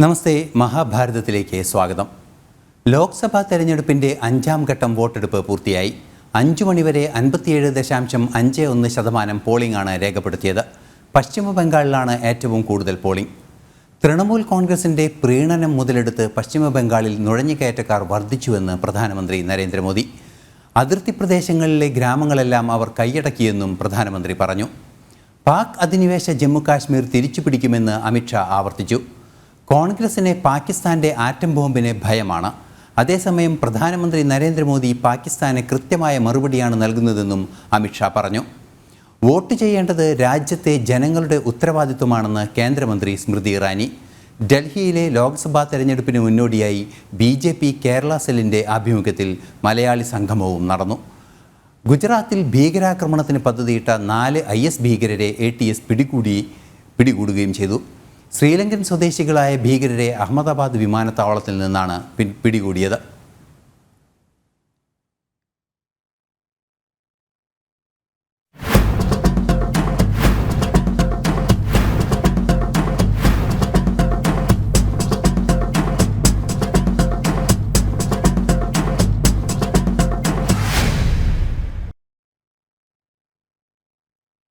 നമസ്തേ മഹാഭാരതത്തിലേക്ക് സ്വാഗതം. ലോക്സഭാ തെരഞ്ഞെടുപ്പിന്റെ അഞ്ചാം ഘട്ടം വോട്ടെടുപ്പ് പൂർത്തിയായി. അഞ്ചു മണിവരെ അൻപത്തിയേഴ് ദശാംശം അഞ്ച് ഒന്ന് ശതമാനം പോളിംഗ് ആണ് രേഖപ്പെടുത്തിയത്. പശ്ചിമ ബംഗാളിലാണ് ഏറ്റവും കൂടുതൽ പോളിംഗ്. തൃണമൂൽ കോൺഗ്രസിന്റെ പ്രീണനം മുതലെടുത്ത് പശ്ചിമ ബംഗാളിൽ നുഴഞ്ഞുകയറ്റക്കാർ വർദ്ധിച്ചുവെന്ന് പ്രധാനമന്ത്രി നരേന്ദ്രമോദി. അതിർത്തി പ്രദേശങ്ങളിലെ ഗ്രാമങ്ങളെല്ലാം അവർ കൈയടക്കിയെന്നും പ്രധാനമന്ത്രി പറഞ്ഞു. പാക് അധിനിവേശ ജമ്മുകാശ്മീർ തിരിച്ചുപിടിക്കുമെന്ന് അമിത്ഷാ ആവർത്തിച്ചു. കോൺഗ്രസിനെ പാകിസ്ഥാന്റെ ആറ്റം ബോംബിന് ഭയമാണ്. അതേസമയം പ്രധാനമന്ത്രി നരേന്ദ്രമോദി പാകിസ്ഥാന് കൃത്യമായ മറുപടിയാണ് നൽകുന്നതെന്നും അമിത്ഷാ പറഞ്ഞു. വോട്ട് ചെയ്യേണ്ടത് രാജ്യത്തെ ജനങ്ങളുടെ ഉത്തരവാദിത്വമാണെന്ന് കേന്ദ്രമന്ത്രി സ്മൃതി ഇറാനി. ഡൽഹിയിലെ ലോക്സഭാ തെരഞ്ഞെടുപ്പിന് മുന്നോടിയായി ബി ജെ പി കേരള സെല്ലിന്റെ ആഭിമുഖ്യത്തിൽ മലയാളി സംഗമവും നടന്നു. ഗുജറാത്തിൽ ഭീകരാക്രമണത്തിന് പദ്ധതിയിട്ട നാല് ഐ എസ് ഭീകരരെ എ ടി എസ് പിടികൂടി പിടികൂടുകയും ചെയ്തു. ശ്രീലങ്കൻ സ്വദേശികളായ ഭീകരരെ അഹമ്മദാബാദ് വിമാനത്താവളത്തിൽ നിന്നാണ് പിടികൂടിയത്.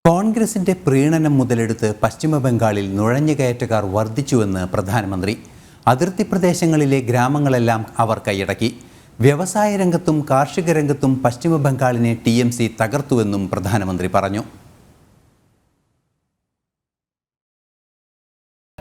കോൺഗ്രസിന്റെ പ്രീണനം മുതലെടുത്ത് പശ്ചിമബംഗാളിൽ നുഴഞ്ഞുകയറ്റക്കാർ വർദ്ധിച്ചുവെന്ന് പ്രധാനമന്ത്രി. അതിർത്തി പ്രദേശങ്ങളിലെ ഗ്രാമങ്ങളെല്ലാം അവർ കൈയടക്കി. വ്യവസായ രംഗത്തും കാർഷിക രംഗത്തും പശ്ചിമബംഗാളിനെ ടി എം സി തകർത്തുവെന്നും പ്രധാനമന്ത്രി പറഞ്ഞു.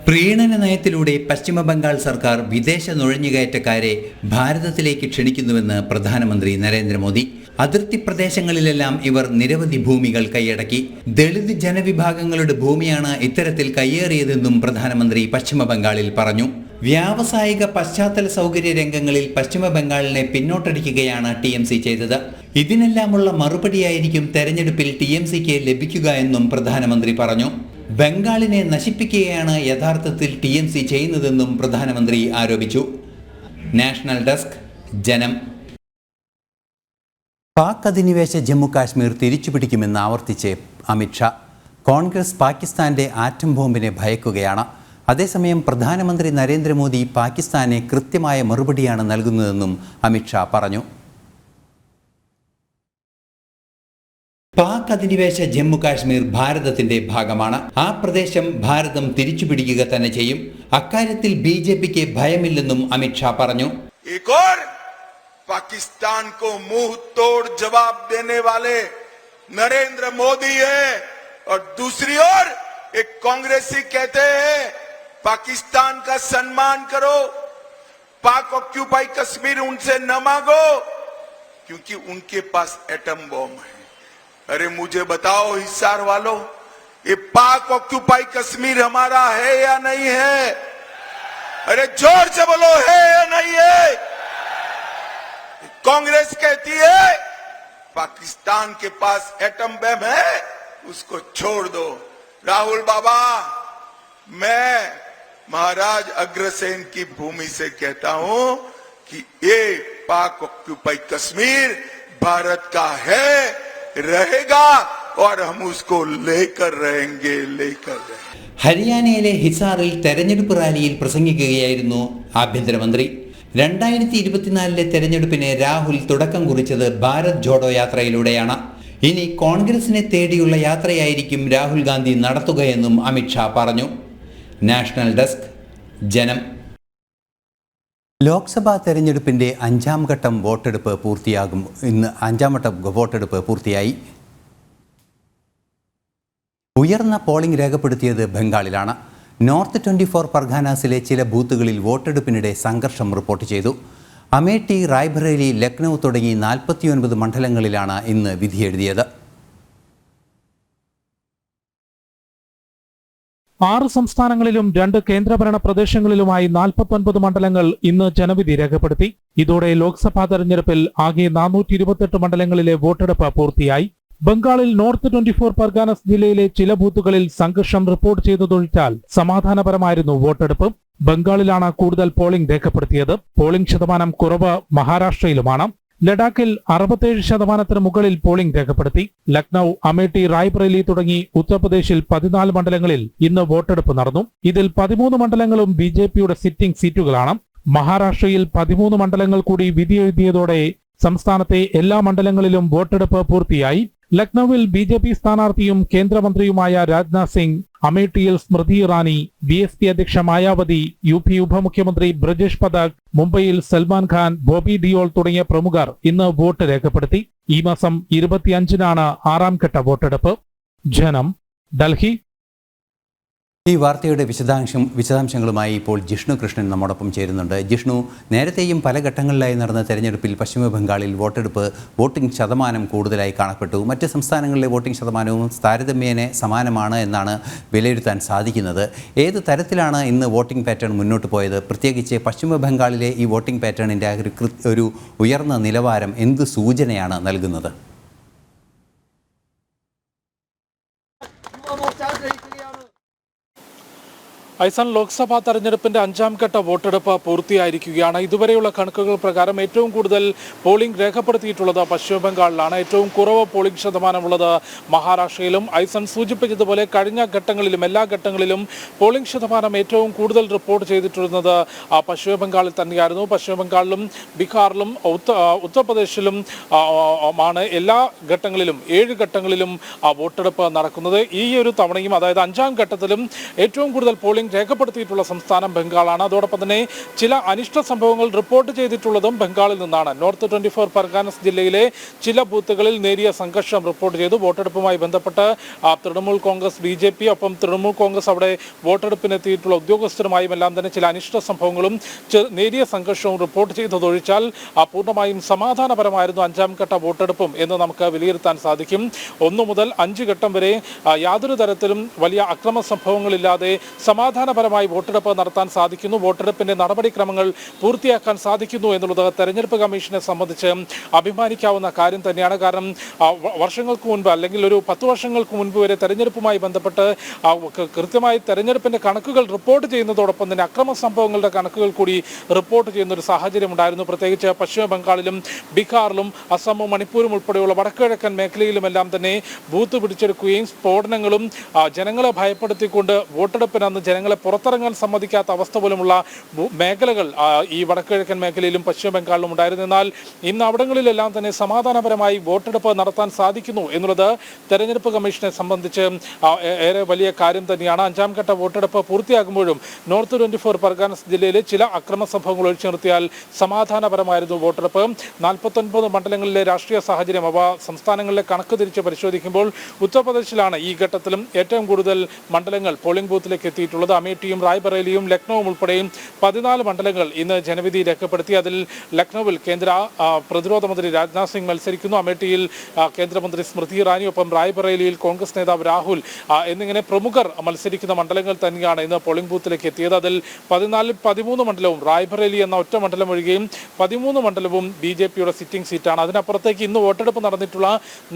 പ്രീണന നയത്തിലൂടെ പശ്ചിമ ബംഗാൾ സർക്കാർ വിദേശ നുഴഞ്ഞുകയറ്റക്കാരെ ഭാരതത്തിലേക്ക് ക്ഷണിക്കുന്നുവെന്ന് പ്രധാനമന്ത്രി നരേന്ദ്രമോദി. അതിർത്തി പ്രദേശങ്ങളിലെല്ലാം ഇവർ നിരവധി ഭൂമികൾ കൈയടക്കി. ദളിത് ജനവിഭാഗങ്ങളുടെ ഭൂമിയാണ് ഇത്തരത്തിൽ കയ്യേറിയതെന്നും പ്രധാനമന്ത്രി പശ്ചിമ ബംഗാളിൽ പറഞ്ഞു. വ്യാവസായിക പശ്ചാത്തല സൗകര്യ രംഗങ്ങളിൽ പശ്ചിമ ബംഗാളിനെ പിന്നോട്ടടിക്കുകയാണ് ടി എം സി ചെയ്തത്. ഇതിനെല്ലാമുള്ള മറുപടിയായിരിക്കും തെരഞ്ഞെടുപ്പിൽ ടി എം സിക്ക് ലഭിക്കുക എന്നും പ്രധാനമന്ത്രി പറഞ്ഞു. ബംഗാളിനെ നശിപ്പിക്കുകയാണ് യഥാർത്ഥത്തിൽ ടി എം സി ചെയ്യുന്നതെന്നും പ്രധാനമന്ത്രി ആരോപിച്ചു. നാഷണൽ ഡെസ്ക് ജനം. പാക് അധിനിവേശ ജമ്മു കാശ്മീർ തിരിച്ചുപിടിക്കുമെന്ന് ആവർത്തിച്ച് അമിത്ഷാ കോൺഗ്രസ് പാകിസ്ഥാന്റെ ആറ്റം ബോംബിനെ ഭയക്കുകയാണ്. അതേസമയം പ്രധാനമന്ത്രി നരേന്ദ്രമോദി പാകിസ്ഥാനെ കൃത്യമായ മറുപടിയാണ് നൽകുന്നതെന്നും അമിത്ഷാ പറഞ്ഞു. പാക് അധിനിവേശ ജമ്മു കാശ്മീർ ഭാരതത്തിന്റെ ഭാഗമാണ്. ആ പ്രദേശം ഭാരതം തിരിച്ചു പിടിക്കുക തന്നെ ചെയ്യും. അക്കാര്യത്തിൽ ബി ജെ പിക്ക് ഭയമില്ലെന്നും അമിത്ഷാ പറഞ്ഞു. पाकिस्तान को मुँह तोड़ जवाब देने वाले नरेंद्र मोदी है और दूसरी ओर, एक कांग्रेसी कहते हैं, पाकिस्तान का सम्मान करो। पाक ऑक्यूपाई कश्मीर उनसे न मांगो, क्योंकि उनके पास एटम बॉम्ब है। अरे मुझे बताओ, हिसार वालों, ये पाक ऑक्यूपाई कश्मीर हमारा है या नहीं है? अरे ज़ोर से बोलो, है या नहीं है? कांग्रेस कहती है, पाकिस्तान के पास एटम बम है, उसको छोड़ दो। राहुल बाबा, मैं महाराज अग्रसेन की भूमि से कहता हूँ कि ये पाक ऑक्यूपाई कश्मीर भारत का है रहेगा और हम उसको लेकर रहेंगे लेकर रहेंगे ഹരിയാനയിലെ ഹിസാറിൽ തെരഞ്ഞെടുപ്പ് റാലിയിൽ പ്രസംഗിക്കുകയായിരുന്നു ആഭ്യന്തരമന്ത്രി രണ്ടായിരത്തി ഇരുപത്തിനാലിലെ തെരഞ്ഞെടുപ്പിന് രാഹുൽ തുടക്കം കുറിച്ചത് ഭാരത് ജോഡോ യാത്രയിലൂടെയാണ് ഇനി കോൺഗ്രസിനെ തേടിയുള്ള യാത്രയായിരിക്കും രാഹുൽ ഗാന്ധി നടത്തുകയെന്നും അമിത്ഷാ പറഞ്ഞു നാഷണൽ ഡെസ്ക് ജനം ലോക്സഭാ തെരഞ്ഞെടുപ്പിന്റെ അഞ്ചാം ഘട്ടം വോട്ടെടുപ്പ് പൂർത്തിയാകും. ഇന്ന് അഞ്ചാം ഘട്ടം വോട്ടെടുപ്പ് പൂർത്തിയായി. ഉയർന്ന പോളിംഗ് രേഖപ്പെടുത്തിയത് ബംഗാളിലാണ്. നോർത്ത് ട്വന്റി ഫോർ പർഗാനാസിലെ ചില ബൂത്തുകളിൽ വോട്ടെടുപ്പിനിടെ സംഘർഷം റിപ്പോർട്ട് ചെയ്തു. അമേഠി റായ്ബറേലി ലക്നൗ തുടങ്ങി നാൽപ്പത്തിയൊൻപത് മണ്ഡലങ്ങളിലാണ് ഇന്ന് വിധിയെഴുതിയത് ആറ് സംസ്ഥാനങ്ങളിലും രണ്ട് കേന്ദ്രഭരണ പ്രദേശങ്ങളിലുമായി നാൽപ്പത്തൊൻപത് മണ്ഡലങ്ങൾ ഇന്ന് ജനവിധി രേഖപ്പെടുത്തി. ഇതോടെ ലോക്സഭാ തെരഞ്ഞെടുപ്പിൽ ആകെ നാനൂറ്റി ഇരുപത്തെട്ട് മണ്ഡലങ്ങളിലെ വോട്ടെടുപ്പ് പൂർത്തിയായി. ബംഗാളിൽ നോർത്ത് ട്വന്റി ഫോർ പർഗാനസ് ജില്ലയിലെ ചില ബൂത്തുകളിൽ സംഘർഷം റിപ്പോർട്ട് ചെയ്തതൊഴിച്ചാൽ സമാധാനപരമായിരുന്നു വോട്ടെടുപ്പ്. ബംഗാളിലാണ് കൂടുതൽ പോളിംഗ് രേഖപ്പെടുത്തിയത്. പോളിംഗ് ശതമാനം കുറവ് മഹാരാഷ്ട്രയിലുമാണ്. ലഡാക്കിൽ അറുപത്തേഴ് ശതമാനത്തിന് മുകളിൽ പോളിംഗ് രേഖപ്പെടുത്തി. ലക്നൌ അമേഠി റായ്ബറേലി തുടങ്ങി ഉത്തർപ്രദേശിൽ പതിനാല് മണ്ഡലങ്ങളിൽ ഇന്ന് വോട്ടെടുപ്പ് നടന്നു. ഇതിൽ പതിമൂന്ന് മണ്ഡലങ്ങളും ബി ജെ പിയുടെ സിറ്റിംഗ് സീറ്റുകളാണ്. മഹാരാഷ്ട്രയിൽ പതിമൂന്ന് മണ്ഡലങ്ങൾ കൂടി വിധിയെഴുതിയതോടെ സംസ്ഥാനത്തെ എല്ലാ മണ്ഡലങ്ങളിലും വോട്ടെടുപ്പ് പൂർത്തിയായി. ലക്നൌവിൽ ബി ജെ പി സ്ഥാനാർത്ഥിയും കേന്ദ്രമന്ത്രിയുമായ Rajnath Singh അമേഠിയിൽ Smriti Irani B S P അധ്യക്ഷ മായാവതി യു പി ഉപമുഖ്യമന്ത്രി ബ്രജേഷ് പതാക് മുംബൈയിൽ സൽമാൻ ഖാൻ ബോബി ഡിയോൾ തുടങ്ങിയ പ്രമുഖർ ഇന്ന് വോട്ട് രേഖപ്പെടുത്തി. ഈ മാസം ഇരുപത്തിയഞ്ചിനാണ് ആറാം ഘട്ട വോട്ടെടുപ്പ്. ജനം ഡൽഹി ഈ വാർത്തയുടെ വിശദാംശം വിശദാംശങ്ങളുമായി ഇപ്പോൾ ജിഷ്ണു കൃഷ്ണൻ നമ്മോടൊപ്പം ചേരുന്നുണ്ട്. ജിഷ്ണു നേരത്തെയും പല ഘട്ടങ്ങളിലായി നടന്ന തെരഞ്ഞെടുപ്പിൽ പശ്ചിമബംഗാളിൽ വോട്ടെടുപ്പ് വോട്ടിംഗ് ശതമാനം കൂടുതലായി കാണപ്പെട്ടു. മറ്റ് സംസ്ഥാനങ്ങളിലെ വോട്ടിംഗ് ശതമാനവും താരതമ്യേന സമാനമാണ് എന്നാണ് വിലയിരുത്താൻ സാധിക്കുന്നത്. ഏത് തരത്തിലാണ് ഇന്ന് വോട്ടിംഗ് പാറ്റേൺ മുന്നോട്ട് പോയത്? പ്രത്യേകിച്ച് പശ്ചിമബംഗാളിലെ ഈ വോട്ടിംഗ് പാറ്റേണിന്റെ ഒരു ഉയർന്ന നിലവാരം എന്ത് സൂചനയാണ് നൽകുന്നത്? ഐസൺ ലോക്സഭാ തെരഞ്ഞെടുപ്പിന്റെ അഞ്ചാം ഘട്ട വോട്ടെടുപ്പ് പൂർത്തിയായിരിക്കുകയാണ്. ഇതുവരെയുള്ള കണക്കുകൾ പ്രകാരം ഏറ്റവും കൂടുതൽ പോളിംഗ് രേഖപ്പെടുത്തിയിട്ടുള്ളത് പശ്ചിമ ബംഗാളിലാണ്. ഏറ്റവും കുറവ് പോളിംഗ് ശതമാനമുള്ളത് മഹാരാഷ്ട്രയിലും. ഐസൺ സൂചിപ്പിച്ചതുപോലെ കഴിഞ്ഞ ഘട്ടങ്ങളിലും എല്ലാ ഘട്ടങ്ങളിലും പോളിംഗ് ശതമാനം ഏറ്റവും കൂടുതൽ റിപ്പോർട്ട് ചെയ്തിട്ടുള്ളത് പശ്ചിമബംഗാളിൽ പശ്ചിമ ബംഗാളിൽ തന്നെയായിരുന്നു. പശ്ചിമ ബംഗാളിലും ബീഹാറിലും ഉത്തർപ്രദേശിലും ആണ് എല്ലാ ഘട്ടങ്ങളിലും ഏഴ് ഘട്ടങ്ങളിലും വോട്ടെടുപ്പ് നടക്കുന്നത്. ഈ ഒരു തവണയും അതായത് അഞ്ചാം ഘട്ടത്തിലും ഏറ്റവും കൂടുതൽ പോളിംഗ് രേഖപ്പെടുത്തിയിട്ടുള്ള സംസ്ഥാനം ബംഗാളാണ്. അതോടൊപ്പം തന്നെ ചില അനിഷ്ട സംഭവങ്ങൾ റിപ്പോർട്ട് ചെയ്തിട്ടുള്ളതും ബംഗാളിൽ നിന്നാണ്. നോർത്ത് ട്വന്റി ഫോർ പർഗാനസ് ജില്ലയിലെ ചില ബൂത്തുകളിൽ നേരിയ സംഘർഷം റിപ്പോർട്ട് ചെയ്തു. വോട്ടെടുപ്പുമായി ബന്ധപ്പെട്ട് Trinamool Congress B J P ഒപ്പം തൃണമൂൽ കോൺഗ്രസ് അവിടെ വോട്ടെടുപ്പിനെത്തിയിട്ടുള്ള ഉദ്യോഗസ്ഥരുമായും എല്ലാം തന്നെ ചില അനിഷ്ട സംഭവങ്ങളും നേരിയ സംഘർഷവും റിപ്പോർട്ട് ചെയ്തതൊഴിച്ചാൽ പൂർണമായും സമാധാനപരമായിരുന്നു അഞ്ചാം ഘട്ട വോട്ടെടുപ്പും എന്ന് നമുക്ക് വിലയിരുത്താൻ സാധിക്കും. ഒന്നു മുതൽ അഞ്ച് ഘട്ടം വരെ യാതൊരു തരത്തിലും വലിയ അക്രമ സംഭവങ്ങളില്ലാതെ സമാധാനപരമായി വോട്ടെടുപ്പ് നടത്താൻ സാധിക്കുന്നു. വോട്ടെടുപ്പിന്റെ നടപടിക്രമങ്ങൾ പൂർത്തിയാക്കാൻ സാധിക്കുന്നു എന്നുള്ളത് തെരഞ്ഞെടുപ്പ് കമ്മീഷനെ സംബന്ധിച്ച് അഭിമാനിക്കാവുന്ന കാര്യം തന്നെയാണ്. കാരണം വർഷങ്ങൾക്ക് മുൻപ് അല്ലെങ്കിൽ ഒരു പത്ത് വർഷങ്ങൾക്ക് മുൻപ് വരെ തെരഞ്ഞെടുപ്പുമായി ബന്ധപ്പെട്ട് കൃത്യമായി തെരഞ്ഞെടുപ്പിന്റെ കണക്കുകൾ റിപ്പോർട്ട് ചെയ്യുന്നതോടൊപ്പം തന്നെ അക്രമ സംഭവങ്ങളുടെ കണക്കുകൾ കൂടി റിപ്പോർട്ട് ചെയ്യുന്ന ഒരു സാഹചര്യം ഉണ്ടായിരുന്നു. പ്രത്യേകിച്ച് പശ്ചിമ ബംഗാളിലും ബീഹാറിലും അസമും മണിപ്പൂരും ഉൾപ്പെടെയുള്ള വടക്കുകിഴക്കൻ മേഖലയിലുമെല്ലാം തന്നെ ബൂത്ത് പിടിച്ചെടുക്കുകയും സ്ഫോടനങ്ങളും ജനങ്ങളെ ഭയപ്പെടുത്തിക്കൊണ്ട് വോട്ടെടുപ്പിന് അന്ന് ജനങ്ങളെ പുറത്തിറങ്ങാൻ സമ്മതിക്കാത്ത അവസ്ഥ പോലുമുള്ള മേഖലകൾ ഈ വടക്കുകിഴക്കൻ മേഖലയിലും പശ്ചിമ ബംഗാളിലും ഉണ്ടായിരുന്നു. എന്നാൽ ഇന്ന് അവിടങ്ങളിലെല്ലാം തന്നെ സമാധാനപരമായി വോട്ടെടുപ്പ് നടത്താൻ സാധിക്കുന്നു എന്നുള്ളത് തെരഞ്ഞെടുപ്പ് കമ്മീഷനെ സംബന്ധിച്ച് ഏറെ വലിയ കാര്യം തന്നെയാണ്. അഞ്ചാം ഘട്ട വോട്ടെടുപ്പ് പൂർത്തിയാകുമ്പോഴും നോർത്ത് ട്വന്റി ഫോർ പർഗാനസ് ജില്ലയിലെ ചില അക്രമ സംഭവങ്ങൾ ഒഴിച്ചു നിർത്തിയാൽ സമാധാനപരമായിരുന്നു വോട്ടെടുപ്പ്. നാൽപ്പത്തൊൻപത് മണ്ഡലങ്ങളിലെ രാഷ്ട്രീയ സാഹചര്യം അവ സംസ്ഥാനങ്ങളിലെ കണക്ക് തിരിച്ച് പരിശോധിക്കുമ്പോൾ ഉത്തർപ്രദേശിലാണ് ഈ ഘട്ടത്തിലും ഏറ്റവും കൂടുതൽ മണ്ഡലങ്ങൾ പോളിംഗ് ബൂത്തിലേക്ക് എത്തിയിട്ടുള്ളത്. അമേഠിയും റായ്ബറേലിയും ലക്നൌവും ഉൾപ്പെടെയും പതിനാല് മണ്ഡലങ്ങൾ ഇന്ന് ജനവിധി രേഖപ്പെടുത്തി. അതിൽ ലക്നൌവിൽ കേന്ദ്ര പ്രതിരോധ മന്ത്രി രാജ്നാഥ് സിംഗ് മത്സരിക്കുന്നു. അമേഠിയിൽ കേന്ദ്രമന്ത്രി സ്മൃതി ഇറാനി ഒപ്പം റായ്ബറേലിയിൽ കോൺഗ്രസ് നേതാവ് രാഹുൽ എന്നിങ്ങനെ പ്രമുഖർ മത്സരിക്കുന്ന മണ്ഡലങ്ങൾ തന്നെയാണ് ഇന്ന് പോളിംഗ് ബൂത്തിലേക്ക് എത്തിയത്. അതിൽ പതിനാലിൽ പതിമൂന്ന് മണ്ഡലവും റായ്ബറേലി എന്ന ഒറ്റ മണ്ഡലം ഒഴികെയും പതിമൂന്ന് മണ്ഡലവും ബി ജെ പിയുടെ സിറ്റിംഗ് സീറ്റാണ്. അതിനപ്പുറത്തേക്ക് ഇന്ന് വോട്ടെടുപ്പ് നടന്നിട്ടുള്ള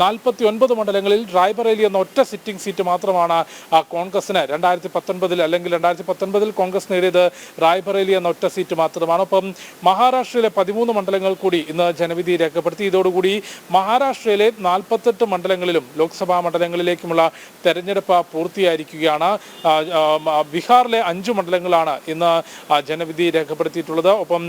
നാൽപ്പത്തി ഒൻപത് മണ്ഡലങ്ങളിൽ റായ്ബറേലി എന്ന ഒറ്റ സിറ്റിംഗ് സീറ്റ് മാത്രമാണ് കോൺഗ്രസിന് രണ്ടായിരത്തി പത്തൊൻപതിൽ അല്ലെങ്കിൽ രണ്ടായിരത്തി പത്തൊൻപതിൽ കോൺഗ്രസ് നേടിയത് റായ്ബറേലി എന്ന ഒറ്റ സീറ്റ് മാത്രമാണ്. ഒപ്പം മഹാരാഷ്ട്രയിലെ പതിമൂന്ന് മണ്ഡലങ്ങൾ കൂടി ഇന്ന് ജനവിധി രേഖപ്പെടുത്തി. ഇതോടുകൂടി മഹാരാഷ്ട്രയിലെ നാൽപ്പത്തെട്ട് മണ്ഡലങ്ങളിലും ലോക്സഭാ മണ്ഡലങ്ങളിലേക്കുമുള്ള തെരഞ്ഞെടുപ്പ് പൂർത്തിയായിരിക്കുകയാണ്. ബീഹാറിലെ അഞ്ച് മണ്ഡലങ്ങളാണ് ഇന്ന് ജനവിധി രേഖപ്പെടുത്തിയിട്ടുള്ളത്. ഒപ്പം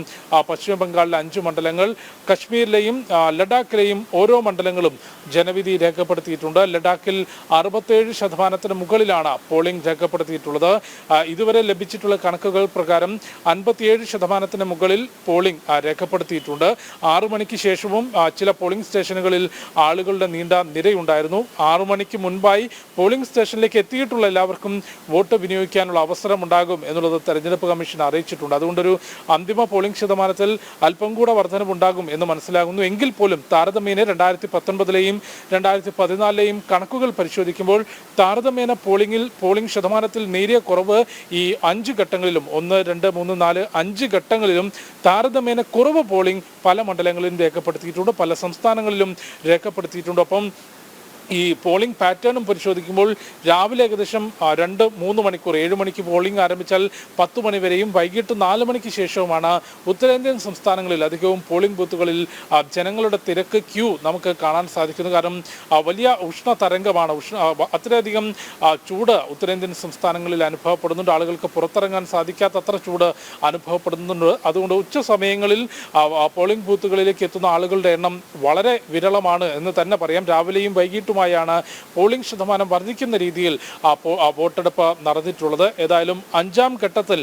പശ്ചിമ ബംഗാളിലെ അഞ്ച് മണ്ഡലങ്ങൾ കശ്മീരിലെയും ലഡാക്കിലെയും ഓരോ മണ്ഡലങ്ങളും ജനവിധി രേഖപ്പെടുത്തിയിട്ടുണ്ട്. ലഡാക്കിൽ അറുപത്തേഴ് ശതമാനത്തിന് മുകളിലാണ് പോളിംഗ് രേഖപ്പെടുത്തിയിട്ടുള്ളത്. ഇതുവരെ ലഭിച്ചിട്ടുള്ള കണക്കുകൾ പ്രകാരം അൻപത്തിയേഴ് ശതമാനത്തിന് മുകളിൽ പോളിംഗ് രേഖപ്പെടുത്തിയിട്ടുണ്ട്. ആറു മണിക്ക് ശേഷവും ചില പോളിംഗ് സ്റ്റേഷനുകളിൽ ആളുകളുടെ നീണ്ട നിരയുണ്ടായിരുന്നു. ആറു മണിക്ക് മുൻപായി പോളിംഗ് സ്റ്റേഷനിലേക്ക് എത്തിയിട്ടുള്ള എല്ലാവർക്കും വോട്ട് വിനിയോഗിക്കാനുള്ള അവസരം ഉണ്ടാകും എന്നുള്ളത് തെരഞ്ഞെടുപ്പ് കമ്മീഷൻ അറിയിച്ചിട്ടുണ്ട്. അതുകൊണ്ടൊരു അന്തിമ പോളിംഗ് ശതമാനത്തിൽ അല്പം കൂടെ വർധനവുണ്ടാകും എന്ന് മനസ്സിലാകുന്നു. എങ്കിൽ പോലും താരതമ്യേന രണ്ടായിരത്തി പത്തൊൻപതിലെയും രണ്ടായിരത്തി പതിനാലിലെയും കണക്കുകൾ പരിശോധിക്കുമ്പോൾ താരതമ്യേന പോളിംഗിൽ പോളിംഗ് ശതമാനത്തിൽ നേരിയ കുറവ് ഈ അഞ്ച് ഘട്ടങ്ങളിലും ഒന്ന് രണ്ട് മൂന്ന് നാല് അഞ്ച് ഘട്ടങ്ങളിലും താരതമ്യേന കുറവ് പോളിംഗ് പല മണ്ഡലങ്ങളിലും രേഖപ്പെടുത്തിയിട്ടുണ്ട് പല സംസ്ഥാനങ്ങളിലും രേഖപ്പെടുത്തിയിട്ടുണ്ട്. ഒപ്പം ഈ പോളിംഗ് പാറ്റേണും പരിശോധിക്കുമ്പോൾ രാവിലെ ഏകദേശം രണ്ട് മൂന്ന് മണിക്കൂർ ഏഴ് മണിക്ക് പോളിംഗ് ആരംഭിച്ചാൽ പത്ത് മണി വരെയും വൈകിട്ട് നാല് മണിക്ക് ശേഷവുമാണ് ഉത്തരേന്ത്യൻ സംസ്ഥാനങ്ങളിൽ അധികവും പോളിംഗ് ബൂത്തുകളിൽ ജനങ്ങളുടെ തിരക്ക് ക്യൂ നമുക്ക് കാണാൻ സാധിക്കുന്നു കാരണം വലിയ ഉഷ്ണ തരംഗമാണ്. ഉഷ്ണ അത്രയധികം ചൂട് ഉത്തരേന്ത്യൻ സംസ്ഥാനങ്ങളിൽ അനുഭവപ്പെടുന്നുണ്ട്. ആളുകൾക്ക് പുറത്തിറങ്ങാൻ സാധിക്കാത്തത്ര ചൂട് അനുഭവപ്പെടുന്നുണ്ട്. അതുകൊണ്ട് ഉച്ച സമയങ്ങളിൽ പോളിംഗ് ബൂത്തുകളിലേക്ക് എത്തുന്ന ആളുകളുടെ എണ്ണം വളരെ വിരളമാണ് എന്ന് തന്നെ പറയാം. രാവിലെയും വൈകിട്ടുമായാണ് പോളിംഗ് ശതമാനം വർദ്ധിക്കുന്ന രീതിയിൽ വോട്ടെടുപ്പ് നടന്നിട്ടുള്ളത്. ഏതായാലും അഞ്ചാം ഘട്ടത്തിൽ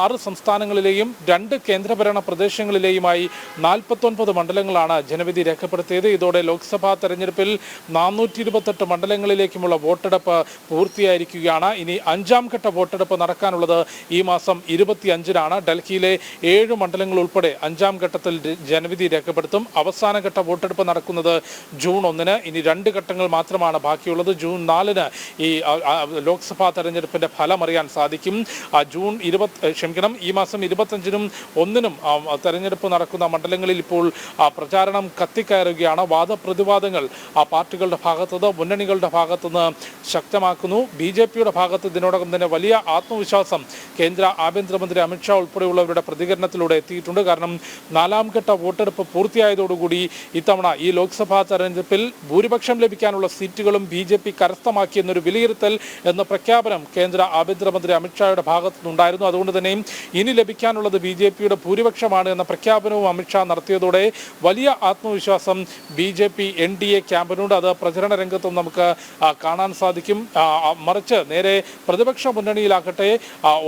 ആറ് സംസ്ഥാനങ്ങളിലെയും രണ്ട് കേന്ദ്രഭരണ പ്രദേശങ്ങളിലെയുമായി നാൽപ്പത്തൊൻപത് മണ്ഡലങ്ങളാണ് ജനവിധി രേഖപ്പെടുത്തിയത്. ഇതോടെ ലോക്സഭാ തെരഞ്ഞെടുപ്പിൽ നാനൂറ്റി ഇരുപത്തെട്ട് മണ്ഡലങ്ങളിലേക്കുമുള്ള വോട്ടെടുപ്പ് പൂർത്തിയായിരിക്കുകയാണ്. ഇനി അഞ്ചാം ഘട്ട വോട്ടെടുപ്പ് നടക്കാനുള്ളത് ഈ മാസം ഇരുപത്തിയഞ്ചിനാണ്. ഡൽഹിയിലെ ഏഴ് മണ്ഡലങ്ങൾ ഉൾപ്പെടെ അഞ്ചാം ഘട്ടത്തിൽ ജനവിധി രേഖപ്പെടുത്തും. അവസാന ഘട്ട വോട്ടെടുപ്പ് നടക്കുന്നത് ജൂൺ ഒന്നിന്. ഇനി രണ്ട് ഘട്ടങ്ങൾ മാത്രമാണ് ബാക്കിയുള്ളത്. ജൂൺ നാലിന് ഈ ലോക്സഭാ തെരഞ്ഞെടുപ്പിന്റെ ഫലം അറിയാൻ സാധിക്കും. ജൂൺ ഇരുപത് ക്ഷമിക്കണം ഈ മാസം ഇരുപത്തഞ്ചിനും ഒന്നിനും തെരഞ്ഞെടുപ്പ് നടക്കുന്ന മണ്ഡലങ്ങളിൽ ഇപ്പോൾ പ്രചാരണം കത്തിക്കയറുകയാണ്. വാദപ്രതിവാദങ്ങൾ ആ പാർട്ടികളുടെ ഭാഗത്തുനിന്ന് മുന്നണികളുടെ ഭാഗത്തുനിന്ന് ശക്തമാക്കുന്നു. ബി ജെ പിയുടെ ഭാഗത്ത് ഇതിനോടകം തന്നെ വലിയ ആത്മവിശ്വാസം കേന്ദ്ര ആഭ്യന്തരമന്ത്രി അമിത്ഷാ ഉൾപ്പെടെയുള്ളവരുടെ പ്രതികരണത്തിലൂടെ എത്തിയിട്ടുണ്ട്. കാരണം നാലാം ഘട്ട വോട്ടെടുപ്പ് പൂർത്തിയായതോടുകൂടി ഇത്തവണ ഈ ലോക്സഭാ തെരഞ്ഞെടുപ്പിൽ ഭൂരിപക്ഷം ലഭിക്കാനുള്ള സീറ്റുകളും ബി ജെ പി കരസ്ഥമാക്കിയെന്നൊരു വിലയിരുത്തൽ എന്ന പ്രഖ്യാപനം കേന്ദ്ര ആഭ്യന്തരമന്ത്രി അമിത്ഷായുടെ ഭാഗത്തുനിന്നുണ്ടായിരുന്നു. അതുകൊണ്ട് തന്നെയും ഇനി ലഭിക്കാനുള്ളത് ബി ജെ പിയുടെ ഭൂരിപക്ഷമാണ് എന്ന പ്രഖ്യാപനവും അമിത്ഷാ നടത്തിയതോടെ വലിയ ആത്മവിശ്വാസം B J P N D A ക്യാമ്പിനുണ്ട്. അത് പ്രചരണ രംഗത്തും നമുക്ക് കാണാൻ സാധിക്കും. മറിച്ച് നേരെ പ്രതിപക്ഷ മുന്നണിയിലാകട്ടെ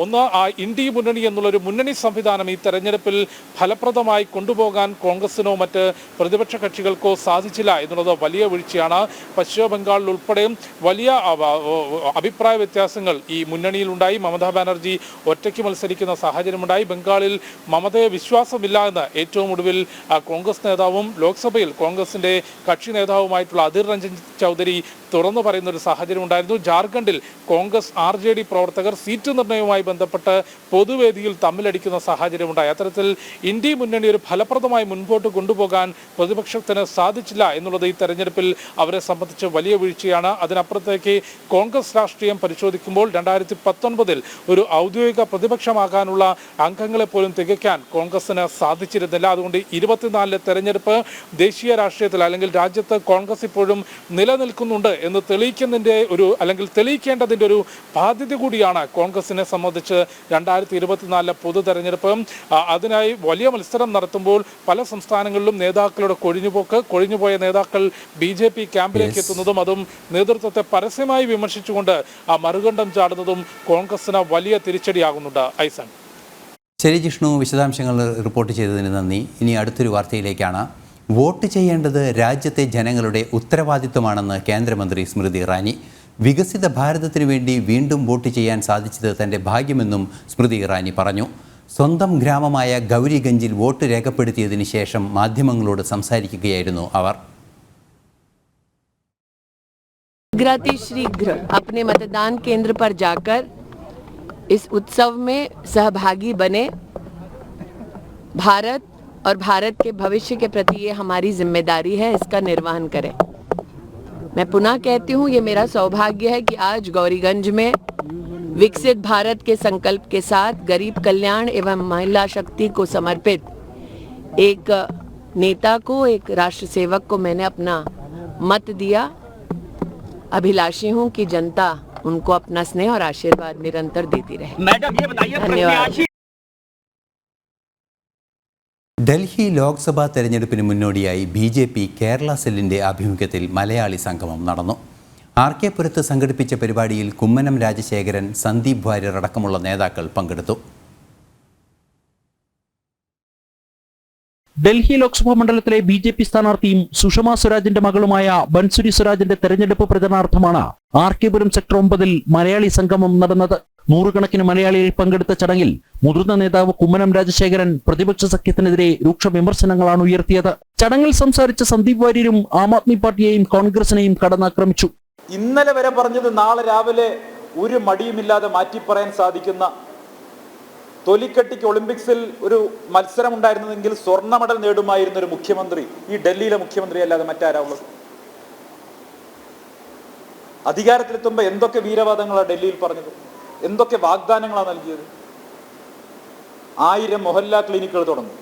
ഒന്ന് ഇന്ത്യ മുന്നണി എന്നുള്ളൊരു മുന്നണി സംവിധാനം ഈ തെരഞ്ഞെടുപ്പിൽ ഫലപ്രദമായി കൊണ്ടുപോകാൻ കോൺഗ്രസിനോ മറ്റ് പ്രതിപക്ഷ കക്ഷികൾക്കോ സാധിച്ചില്ല എന്നുള്ളത് വലിയ വീഴ്ചയാണ്. പശ്ചിമ ബംഗാളിൽ ഉൾപ്പെടെ വലിയ അഭിപ്രായ വ്യത്യാസങ്ങൾ ഈ മുന്നണിയിലുണ്ടായി മമതാ ബാനർജി ഒറ്റയ്ക്ക് മത്സരിക്കുന്ന സാഹചര്യമുണ്ടായി. ബംഗാളിൽ മമതയെ വിശ്വാസമില്ല എന്ന് ഏറ്റവും ഒടുവിൽ കോൺഗ്രസ് നേതാവും ലോക്സഭയിൽ കോൺഗ്രസിന്റെ കക്ഷി നേതാവുമായിട്ടുള്ള അധിർ രഞ്ജൻ ചൗധരി തുറന്നു പറയുന്ന ഒരു സാഹചര്യം ഉണ്ടായിരുന്നു. ജാർഖണ്ഡിൽ കോൺഗ്രസ് ആർ ജെ ഡി പ്രവർത്തകർ സീറ്റ് നിർണയവുമായി ബന്ധപ്പെട്ട് പൊതുവേദിയിൽ തമ്മിലടിക്കുന്ന സാഹചര്യമുണ്ടായി. അത്തരത്തിൽ ഇന്ത്യ മുന്നണി ഒരു ഫലപ്രദമായി മുൻപോട്ട് കൊണ്ടുപോകാൻ പ്രതിപക്ഷത്തിന് സാധിച്ചില്ല എന്നുള്ളത് ഈ തെരഞ്ഞെടുപ്പിൽ അവരെ സംബന്ധിച്ച് വലിയ വീഴ്ചയാണ്. അതിനപ്പുറത്തേക്ക് കോൺഗ്രസ് രാഷ്ട്രീയം പരിശോധിക്കുമ്പോൾ രണ്ടായിരത്തി പത്തൊൻപതിൽ ഒരു ഔദ്യോഗിക പ്രതിപക്ഷമാകാനുള്ള അംഗങ്ങളെ പോലും തികയ്ക്കാൻ കോൺഗ്രസിന് സാധിച്ചിരുന്നില്ല. അതുകൊണ്ട് ഇരുപത്തിനാലിലെ തെരഞ്ഞെടുപ്പ് ദേശീയ രാഷ്ട്രീയത്തിൽ അല്ലെങ്കിൽ രാജ്യത്ത് കോൺഗ്രസ് ഇപ്പോഴും നിലനിൽക്കുന്നുണ്ട് എന്ന് തെളിയിക്കുന്നതിന്റെ ഒരു അല്ലെങ്കിൽ തെളിയിക്കേണ്ടതിന്റെ ഒരു ബാധ്യത കൂടിയാണ് കോൺഗ്രസിനെ സംബന്ധിച്ച് രണ്ടായിരത്തി ഇരുപത്തിനാലിലെ പൊതു തെരഞ്ഞെടുപ്പ്. അതിനായി വലിയ മത്സരം നടത്തുമ്പോൾ പല സംസ്ഥാനങ്ങളിലും നേതാക്കളുടെ കൊഴിഞ്ഞുപോക്ക് കൊഴിഞ്ഞുപോയ നേതാക്കൾ ബി ജെ പി ക്യാമ്പിലേക്ക് എത്തുന്നതും അതും നേതൃത്വത്തെ പരസ്യമായി വിമർശിച്ചുകൊണ്ട് ആ മറുകണ്ഠം ചാടുന്നതും കോൺഗ്രസിന് വലിയ തിരിച്ചടിയാകുന്നുണ്ട് ഐസൺ. ശരി ജിഷ്ണു വിശദാംശങ്ങൾ റിപ്പോർട്ട് ചെയ്തതിന് നന്ദി. ഇനി അടുത്തൊരു വാർത്തയിലേക്കാണ്. വോട്ട് ചെയ്യേണ്ടത് രാജ്യത്തെ ജനങ്ങളുടെ ഉത്തരവാദിത്വമാണെന്ന് കേന്ദ്രമന്ത്രി സ്മൃതി ഇറാനി. വികസിത ഭാരതത്തിനു വേണ്ടി വീണ്ടും വോട്ട് ചെയ്യാൻ സാധിച്ചത് തന്റെ ഭാഗ്യമെന്നും സ്മൃതി ഇറാനി പറഞ്ഞു. സ്വന്തം ഗ്രാമമായ ഗൗരിഗഞ്ചിൽ വോട്ട് രേഖപ്പെടുത്തിയതിന് ശേഷം മാധ്യമങ്ങളോട് സംസാരിക്കുകയായിരുന്നു അവർ. शीघ्र शीघ्र अपने मतदान केंद्र पर जाकर इस उत्सव में सहभागी बने। भारत और भारत के भविष्य के प्रति ये हमारी ज़िम्मेदारी है, इसका निर्वहन करें। मैं पुनः कहती हूँ, ये मेरा सौभाग्य है कि आज गौरीगंज में विकसित भारत के संकल्प के साथ गरीब कल्याण एवं महिला शक्ति को समर्पित एक नेता को, एक राष्ट्र सेवक को मैंने अपना मत दिया। अभिलाषी हूँ कि जनता उनको अपना स्नेह और आशीर्वाद निरंतर देती रहे मैडम ये बताइए धन्यवाद प्रत्याशी ഡൽഹി ലോക്സഭാ തെരഞ്ഞെടുപ്പിന് മുന്നോടിയായി ബി ജെ പി കേരള സെല്ലിന്റെ ആഭിമുഖ്യത്തിൽ മലയാളി സംഗമം നടന്നു ആർ കെ പുരത്ത് സംഘടിപ്പിച്ച പരിപാടിയിൽ കുമ്മനം രാജശേഖരൻ സന്ദീപ് വാര്യർ അടക്കമുള്ള നേതാക്കൾ പങ്കെടുത്തു ഡൽഹി ലോക്സഭാ മണ്ഡലത്തിലെ ബി ജെ പി സ്ഥാനാർത്ഥിയും സുഷമ സ്വരാജിന്റെ മകളുമായ ബൻസുരി സ്വരാജിന്റെ തെരഞ്ഞെടുപ്പ് പ്രചരണാർത്ഥമാണ് ആർ കെ പുരം സെക്ടർ ഒമ്പതിൽ മലയാളി സംഗമം നടന്നത്. നൂറുകണക്കിന് മലയാളികൾ പങ്കെടുത്ത ചടങ്ങിൽ മുതിർന്ന നേതാവ് കുമ്മനം രാജശേഖരൻ പ്രതിപക്ഷ സഖ്യത്തിനെതിരെ രൂക്ഷ വിമർശനങ്ങളാണ് ഉയർത്തിയത്. ചടങ്ങിൽ സംസാരിച്ച സന്ദീപ് വാര്യരും ആം ആദ്മി പാർട്ടിയെയും കോൺഗ്രസിനെയും കടന്നാക്രമിച്ചു. ഇന്നലെ വരെ പറഞ്ഞത് നാളെ രാവിലെ ഒരു മടിയുമില്ലാതെ മാറ്റിപ്പറയാൻ സാധിക്കുന്ന തൊലിക്കെട്ടിക്ക് ഒളിമ്പിക്സിൽ ഒരു മത്സരം ഉണ്ടായിരുന്നതെങ്കിൽ സ്വർണ മെഡൽ നേടുമായിരുന്ന ഒരു മുഖ്യമന്ത്രി ഈ ഡൽഹിയിലെ മുഖ്യമന്ത്രി അല്ലാതെ മറ്റാരാ ഉള്ളത്? അധികാരത്തിലെത്തുമ്പോൾ എന്തൊക്കെ വീരവാദങ്ങളാണ് ഡൽഹിയിൽ പറഞ്ഞത്? എന്തൊക്കെ വാഗ്ദാനങ്ങളാണ് നൽകിയത്? ആയിരം മൊഹല്ല ക്ലിനിക്കുകൾ തുടങ്ങി.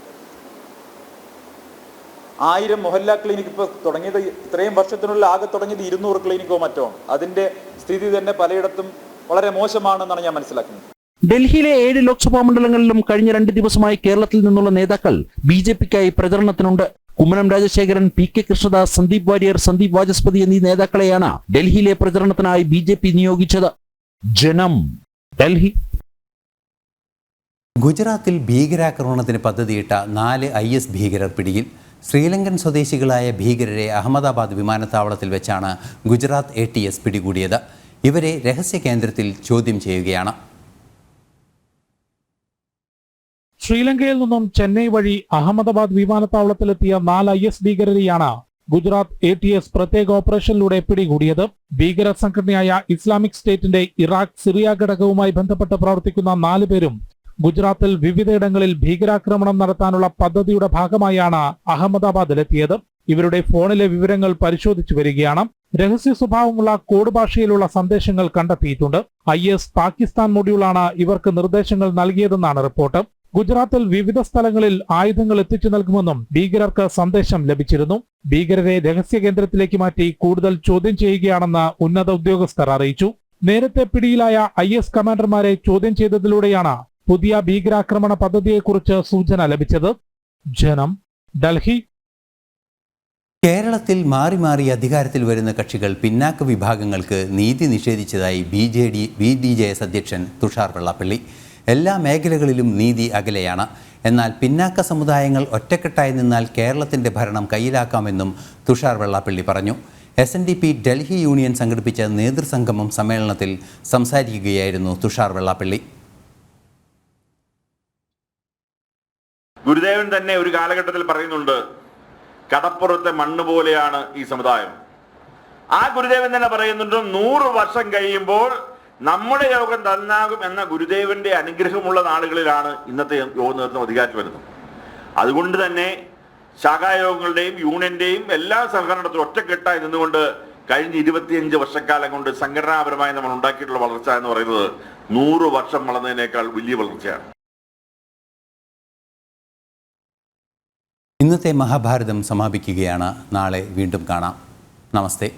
ആയിരം മൊഹല്ല ക്ലിനിക് ഇപ്പോൾ തുടങ്ങിയത് ഇത്രയും വർഷത്തിനുള്ളിൽ ആകെ തുടങ്ങിയത് ഇരുന്നൂറ് ക്ലിനിക്കോ മറ്റോ ആണ്. അതിന്റെ സ്ഥിതി തന്നെ പലയിടത്തും വളരെ മോശമാണെന്നാണ് ഞാൻ മനസ്സിലാക്കുന്നത്. ഡൽഹിയിലെ ഏഴ് ലോക്സഭാ മണ്ഡലങ്ങളിലും കഴിഞ്ഞ രണ്ട് ദിവസമായി കേരളത്തിൽ നിന്നുള്ള നേതാക്കൾ ബി ജെ പിക്കായി പ്രചരണത്തിനുണ്ട്. കുമ്മനം രാജശേഖരൻ പി കെ കൃഷ്ണദാസ് സന്ദീപ് വാര്യർ സന്ദീപ് വാചസ്പതി എന്നീ നേതാക്കളെയാണ് ഡൽഹിയിലെ പ്രചരണത്തിനായി ബി ജെ പി നിയോഗിച്ചത്. ജനം ഡൽഹി. ഗുജറാത്തിൽ ഭീകരാക്രമണത്തിന് പദ്ധതിയിട്ട നാല് ഐ എസ് ഭീകരർ പിടിയിൽ ശ്രീലങ്കൻ സ്വദേശികളായ ഭീകരരെ അഹമ്മദാബാദ് വിമാനത്താവളത്തിൽ വെച്ചാണ് ഗുജറാത്ത് എ ടി എസ് പിടികൂടിയത്. ഇവരെ രഹസ്യ കേന്ദ്രത്തിൽ ചോദ്യം ചെയ്യുകയാണ്. ശ്രീലങ്കയിൽ നിന്നും ചെന്നൈ വഴി അഹമ്മദാബാദ് വിമാനത്താവളത്തിലെത്തിയ നാല് ഐ എസ് ഭീകരരെയാണ് ഗുജറാത്ത് എ ടി എസ് പ്രത്യേക ഓപ്പറേഷനിലൂടെ പിടികൂടിയത്. ഭീകര സംഘടനയായ ഇസ്ലാമിക് സ്റ്റേറ്റിന്റെ ഇറാഖ് സിറിയ ഘടകവുമായി ബന്ധപ്പെട്ട് പ്രവർത്തിക്കുന്ന നാല് പേരും ഗുജറാത്തിൽ വിവിധയിടങ്ങളിൽ ഭീകരാക്രമണം നടത്താനുള്ള പദ്ധതിയുടെ ഭാഗമായാണ് അഹമ്മദാബാദിലെത്തിയത്. ഇവരുടെ ഫോണിലെ വിവരങ്ങൾ പരിശോധിച്ചു വരികയാണ്. രഹസ്യ സ്വഭാവമുള്ള കോഡ് ഭാഷയിലുള്ള സന്ദേശങ്ങൾ കണ്ടെത്തിയിട്ടുണ്ട്. ഐ എസ് പാകിസ്ഥാൻ മൊഡ്യൂളാണ് ഇവർക്ക് നിർദ്ദേശങ്ങൾ നൽകിയതെന്നാണ് റിപ്പോർട്ട്. ഗുജറാത്തിൽ വിവിധ സ്ഥലങ്ങളിൽ ആയുധങ്ങൾ എത്തിച്ചു നൽകുമെന്നും ഭീകരർക്ക് സന്ദേശം ലഭിച്ചിരുന്നു. ഭീകരരെ രഹസ്യ കേന്ദ്രത്തിലേക്ക് മാറ്റി കൂടുതൽ ചോദ്യം ചെയ്യുകയാണെന്ന് ഉന്നത ഉദ്യോഗസ്ഥർ അറിയിച്ചു. നേരത്തെ പിടിയിലായ ഐ എസ് കമാൻഡർമാരെ ചോദ്യം ചെയ്തതിലൂടെയാണ് പുതിയ ഭീകരാക്രമണ പദ്ധതിയെക്കുറിച്ച് സൂചന ലഭിച്ചത്. ജനം ഡൽഹി. കേരളത്തിൽ മാറി മാറി അധികാരത്തിൽ വരുന്ന കക്ഷികൾ പിന്നാക്ക വിഭാഗങ്ങൾക്ക് നീതി നിഷേധിച്ചതായി B J D B D J S അധ്യക്ഷൻ തുഷാർ വെള്ളാപ്പള്ളി. എല്ലാ മേഖലകളിലും നീതി അകലെയാണ്. എന്നാൽ പിന്നാക്ക സമുദായങ്ങൾ ഒറ്റക്കെട്ടായി നിന്നാൽ കേരളത്തിന്റെ ഭരണം കയ്യിലാക്കാമെന്നും തുഷാർ വെള്ളാപ്പള്ളി പറഞ്ഞു. S N D P Delhi union സംഘടിപ്പിച്ച നേതൃസംഗമം സമ്മേളനത്തിൽ സംസാരിക്കുകയായിരുന്നു തുഷാർ വെള്ളാപ്പള്ളി. ഗുരുദേവൻ തന്നെ ഒരു കാലഘട്ടത്തിൽ പറയുന്നുണ്ട് കടപ്പുറത്തെ മണ്ണ് പോലെയാണ് ഈ സമുദായം. ആ ഗുരുദേവൻ തന്നെ പറയുന്നുണ്ട് നൂറ് വർഷം കഴിയുമ്പോൾ നമ്മുടെ യോഗം തന്നാകും എന്ന ഗുരുദേവന്റെ അനുഗ്രഹമുള്ള നാളുകളിലാണ് ഇന്നത്തെ യോഗ നേതൃത്വം അധികാരത്തിൽ വരുന്നത്. അതുകൊണ്ട് തന്നെ ശാഖായോഗങ്ങളുടെയും യൂണിയന്റെയും എല്ലാ സംഘടനത്തിലും ഒറ്റക്കെട്ടായി നിന്നുകൊണ്ട് കഴിഞ്ഞ ഇരുപത്തിയഞ്ച് വർഷക്കാലം കൊണ്ട് സംഘടനാപരമായി നമ്മൾ ഉണ്ടാക്കിയിട്ടുള്ള വളർച്ച എന്ന് പറയുന്നത് നൂറ് വർഷം വളർന്നതിനേക്കാൾ വലിയ വളർച്ചയാണ്. ഇന്നത്തെ മഹാഭാരതം സമാപിക്കുകയാണ്. നാളെ വീണ്ടും കാണാം. നമസ്തേ.